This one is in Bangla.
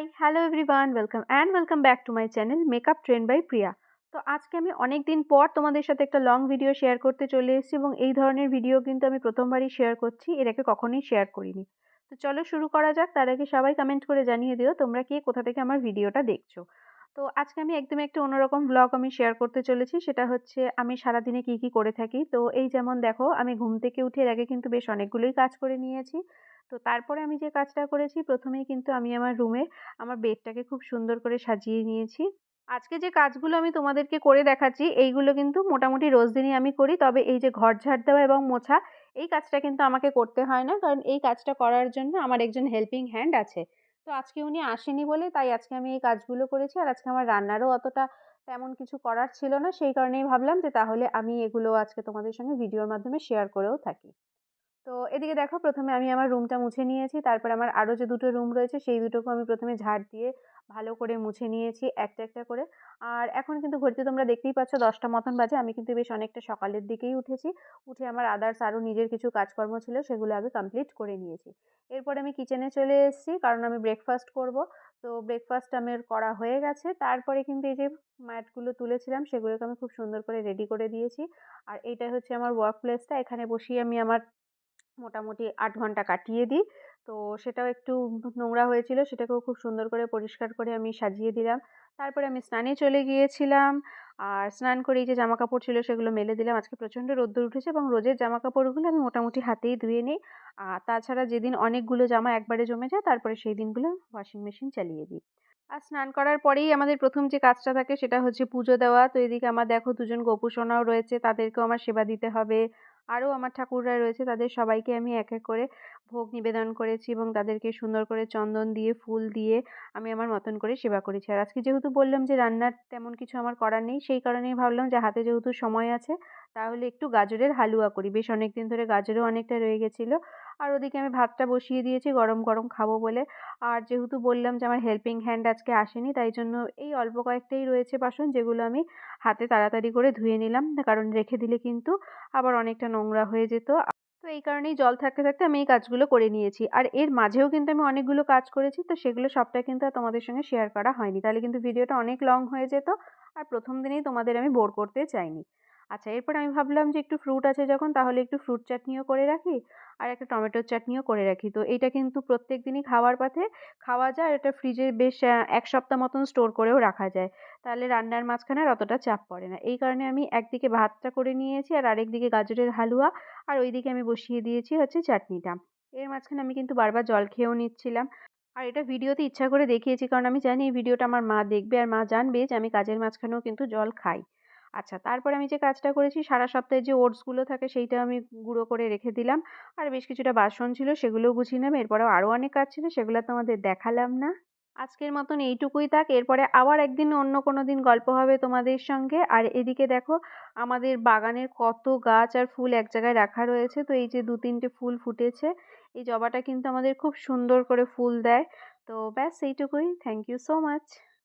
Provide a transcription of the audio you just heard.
Hi hello everyone welcome and welcome back to my channel makeup trend by Priya তো আজকে আমি অনেক দিন পর তোমাদের সাথে একটা লং ভিডিও শেয়ার করতে চলে এসেছি এবং এই ধরনের ভিডিও কিন্তু আমি প্রথমবারই শেয়ার করছি, এর আগে কখনোই শেয়ার করিনি। তো চলো শুরু করা যাক, তার আগে সবাই কমেন্ট করে জানিয়ে দিও তোমরা কে কোথা থেকে আমার ভিডিওটা দেখছ। তো আজকে আমি একদম একটা অন্যরকম ব্লগ আমি শেয়ার করতে চলেছি, সেটা হচ্ছে আমি সারাদিনে কি কি করে থাকি। তো এই যেমন দেখো, আমি ঘুম থেকে উঠে এর আগে কিন্তু বেশ অনেকগুলোই কাজ করে নিয়েছি। তো তারপরে আমি যে কাজটা করেছি, প্রথমেই কিন্তু আমি আমার রুমে আমার বেডটাকে খুব সুন্দর করে সাজিয়ে নিয়েছি। আজকে যে কাজগুলো আমি তোমাদেরকে করে দেখাচ্ছি, এইগুলো কিন্তু মোটামুটি রোজ দিনই আমি করি। তবে এই যে ঘর ঝাড় দেওয়া এবং মোছা, এই কাজটা কিন্তু আমাকে করতে হয় না। কারণ এই কাজটা করার জন্য আমার একজন হেল্পিং হ্যান্ড আছে। তো আজকে উনি আসেনি বলে তাই আজকে আমি এই কাজগুলো করেছি। আর আজকে আমার রান্নারও অতটা তেমন কিছু করার ছিল না। সেই কারণেই ভাবলাম যে তাহলে আমি এগুলো আজকে তোমাদের সঙ্গে ভিডিওর মাধ্যমে শেয়ার করেও থাকি। তো এদিকে দেখো প্রথমে আমি আমার রুমটা মুছে নিয়েছি, তারপর আমার আরও যে দুটো রুম রয়েছে সেই দুটোকেও আমি প্রথমে ঝাড় দিয়ে ভালো করে মুছে নিয়েছি একটা একটা করে। আর এখন কিন্তু ঘড়িতে তোমরা দেখতেই পাচ্ছ দশটা মতন বাজে, আমি কিন্তু বেশ অনেকটা সকালের দিকেই উঠেছি। উঠে আমার আদার্স আরও নিজের কিছু কাজকর্ম ছিল সেগুলো আগে কমপ্লিট করে নিয়েছি। এরপরে আমি কিচেনে চলে এসেছি, কারণ আমি ব্রেকফাস্ট করব। তো ব্রেকফাস্ট আমার করা হয়ে গেছে। তারপরে কিন্তু এই যে ম্যাটগুলো তুলেছিলাম সেগুলোকে আমি খুব সুন্দর করে রেডি করে দিয়েছি। আর এইটা হচ্ছে আমার ওয়ার্ক প্লেসটা এখানে বসিয়ে আমি আমার মোটামুটি আট ঘণ্টা কাটিয়ে দিই। তো সেটাও একটু নোংরা হয়েছিল, সেটাকেও খুব সুন্দর করে পরিষ্কার করে আমি সাজিয়ে দিলাম। তারপরে আমি স্নানে চলে গিয়েছিলাম। আর স্নান করে এই যে জামা কাপড় ছিল সেগুলো মেলে দিলাম। আজকে প্রচণ্ড রোদ্দুর উঠেছে এবং রোজের জামা কাপড়গুলো আমি মোটামুটি হাতেই ধুয়ে নিই। আর তাছাড়া যেদিন অনেকগুলো জামা একবারে জমে যায়, তারপরে সেই দিনগুলো ওয়াশিং মেশিন চালিয়ে দিই। আর স্নান করার পরেই আমাদের প্রথম যে কাজটা থাকে সেটা হচ্ছে পুজো দেওয়া। তো এদিকে আমার দেখো দুজন গোপুসোনাও রয়েছে, তাদেরকেও আমার সেবা দিতে হবে। আরও আমার ঠাকুররা রয়েছে, তাদের সবাইকে আমি এক এক করে ভোগ নিবেদন করেছি এবং তাদেরকে সুন্দর করে চন্দন দিয়ে, ফুল দিয়ে আমি আমার মতন করে সেবা করেছি। আর আজকে যেহেতু বললাম যে রান্নার তেমন কিছু আমার করার নেই, সেই কারণেই ভাবলাম যে হাতে যেহেতু সময় আছে, তাহলে একটু গাজরের হালুয়া করি। বেশ অনেক দিন ধরে গাজরও অনেকটা রয়ে গেছিল। আর ওদিকে আমি ভাতটা বসিয়ে দিয়েছি, গরম গরম খাব বলে। আর যেহেতু বললাম যে আমার হেল্পিং হ্যান্ড আজকে আসেনি, তাই জন্য এই অল্প কয়েকটাই রয়েছে বাসন, যেগুলো আমি হাতে তাড়াতাড়ি করে ধুয়ে নিলাম। কারণ রেখে দিলে কিন্তু আবার অনেকটা নোংরা হয়ে যেত। তো এই কারণেই জল থাকতে থাকতে আমি এই কাজগুলো করে নিয়েছি। আর এর মাঝেও কিন্তু আমি অনেকগুলো কাজ করেছি, তো সেগুলো সবটা কিন্তু আর তোমাদের সঙ্গে শেয়ার করা হয়নি। তাহলে কিন্তু ভিডিওটা অনেক লং হয়ে যেত, আর প্রথম দিনেই তোমাদের আমি বোর করতে চাইনি। আচ্ছা এরপর আমি ভাবলাম যে একটু ফ্রুট আছে যখন, তাহলে একটু ফ্রুট চাটনিও করে রাখি আর একটা টমেটোর চাটনিও করে রাখি। তো এইটা কিন্তু প্রত্যেক দিনই খাওয়ার পথে খাওয়া যায় আর এটা ফ্রিজে বেশ এক সপ্তাহ মতন স্টোর করেও রাখা যায়। তাহলে রান্নার মাঝখানে আর অতটা চাপ পড়ে না। এই কারণে আমি একদিকে ভাতটা করে নিয়েছি আর আরেকদিকে গাজরের হালুয়া আর ওইদিকে আমি বসিয়ে দিয়েছি হচ্ছে চাটনিটা। এর মাঝখানে আমি কিন্তু বারবার জল খেয়েও নিচ্ছিলাম। আর এটা ভিডিওতে ইচ্ছা করে দেখিয়েছি, কারণ আমি জানি এই ভিডিওটা আমার মা দেখবে আর মা জানবে যে আমি কাজের মাঝখানেও কিন্তু জল খাই। আচ্ছা তারপরে আমি যে কাজটা করেছি, সারা সপ্তাহে যে ওটসগুলো থাকে, সেইটা আমি গুঁড়ো করে রেখে দিলাম। আর বেশ কিছুটা বাসন ছিল, সেগুলোও গুছিয়ে নেব এরপরেও আরও অনেক কাজ ছিল, সেগুলো তোমাদের দেখালাম না। আজকের মতন এইটুকুই থাক। এরপরে আবার একদিন অন্য কোনো দিন গল্প হবে তোমাদের সঙ্গে। আর এদিকে দেখো, আমাদের বাগানের কত গাছ আর ফুল এক জায়গায় রাখা রয়েছে। তো এই যে দু তিনটে ফুল ফুটেছে, এই জবাটা কিন্তু আমাদের খুব সুন্দর করে ফুল দেয়। তো ব্যাস, এইটুকুই। Thank you so much